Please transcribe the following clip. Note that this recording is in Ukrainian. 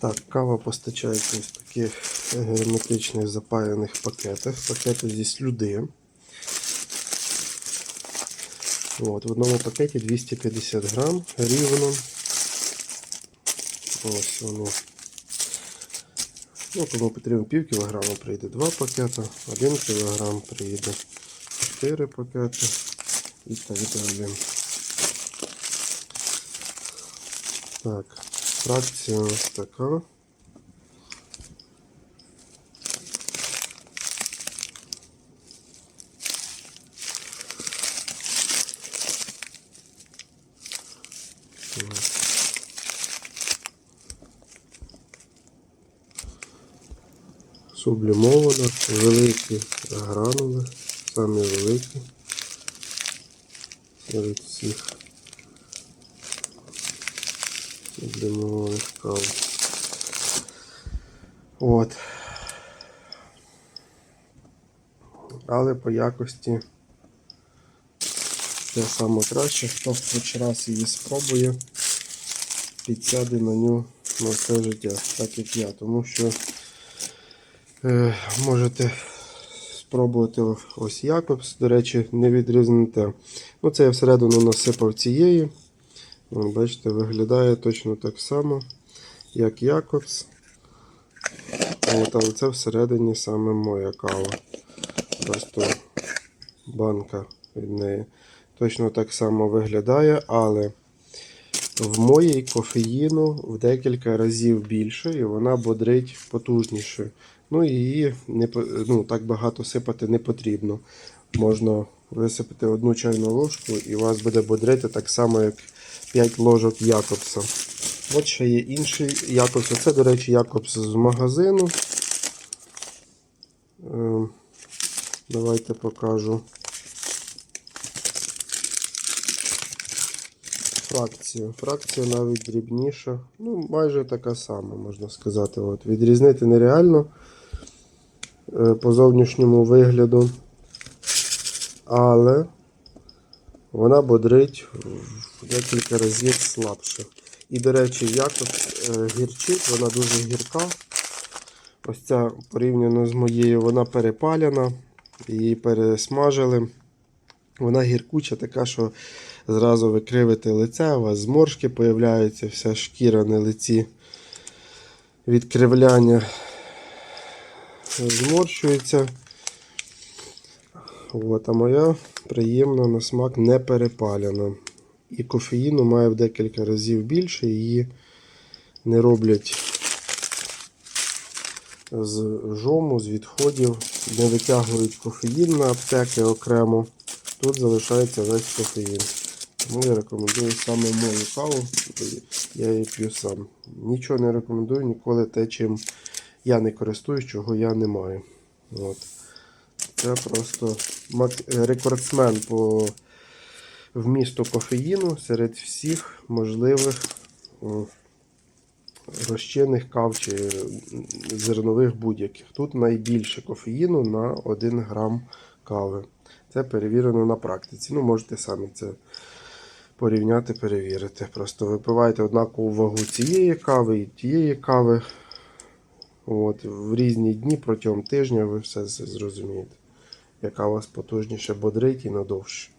Так, кава постачається в таких герметичних запаяних пакетах. Пакети зі слюди. От, в одному пакеті 250 грам рівно. Ось воно. Ну, кому потрібно пів кілограма прийде 2 пакети, 1 кілограм прийде 4 пакети і так далі. Так, фракція ось така. Сублімована, великі гранули, самі великі серед всіх сублімованих кав. От. Але по якості це саме краще. Хто хоч раз її спробує, підсяде на ню на все життя, так як я. Тому що е, можете спробувати ось Якобс, до речі, не відрізните. Ну, це я всередину насипав цієї. Бачите, виглядає точно так само, як Якобс. От, але це всередині саме моя кава. Просто банка від неї. Точно так само виглядає, але в моїй кофеїну в декілька разів більше і вона бодрить потужніше. Ну і її не, ну, так багато сипати не потрібно. Можна висипати одну чайну ложку і вас буде бодрити так само, як 5 ложок Якобса. От ще є інший Якобс. Це, до речі, Якобс з магазину. Ем, Давайте покажу. Фракція. Фракція навіть дрібніша. Ну, майже така сама, можна сказати. От. Відрізнити нереально е, по зовнішньому вигляду. Але вона бодрить в декілька разів слабше. І, до речі, якось е, гірчить, вона дуже гірка. Ось ця порівняно з моєю, вона перепалена, її пересмажили. Вона гіркуча, така, що зразу ви кривите лице, у вас зморшки появляються, вся шкіра на лиці від кривляння зморщується. От, а моя приємна на смак не перепалена. І кофеїну має в декілька разів більше, її не роблять з жому, з відходів, не витягують кофеїн на аптеки окремо. Тут залишається весь кофеїн. Тому я рекомендую саме мою каву, я її п'ю сам. Нічого не рекомендую ніколи те, чим я не користуюсь, чого я не маю. От. Це просто рекордсмен по вмісту кофеїну серед всіх можливих розчинних кав чи зернових будь-яких. Тут найбільше кофеїну на 1 грам кави. Це перевірено на практиці. Ну, можете самі це порівняти, перевірити. Просто випивайте однакову вагу цієї кави і тієї кави. От, в різні дні протягом тижня ви все зрозумієте, яка вас потужніше бодрить і надовше.